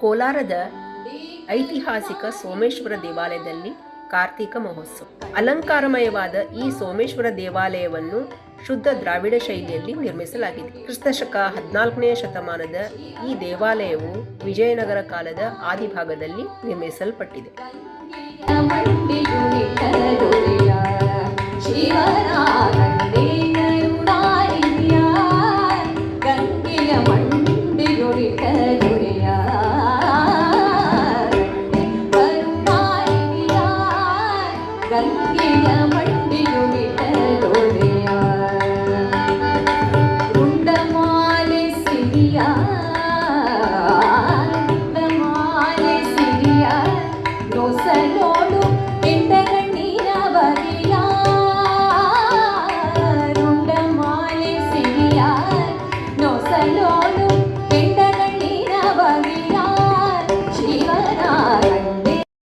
ಕೋಲಾರದ ಐತಿಹಾಸಿಕ ಸೋಮೇಶ್ವರ ದೇವಾಲಯದಲ್ಲಿ ಕಾರ್ತಿಕ ಮಹೋತ್ಸವ. ಅಲಂಕಾರಮಯವಾದ ಈ ಸೋಮೇಶ್ವರ ದೇವಾಲಯವನ್ನು ಶುದ್ಧ ದ್ರಾವಿಡ ಶೈಲಿಯಲ್ಲಿ ನಿರ್ಮಿಸಲಾಗಿದೆ. ಕ್ರಿಸ್ತಶಕ ಹದಿನಾಲ್ಕನೆಯ ಶತಮಾನದ ಈ ದೇವಾಲಯವು ವಿಜಯನಗರ ಕಾಲದ ಆದಿಭಾಗದಲ್ಲಿ ನಿರ್ಮಿಸಲ್ಪಟ್ಟಿದೆ. ಗಂಗೆಯ Yeah.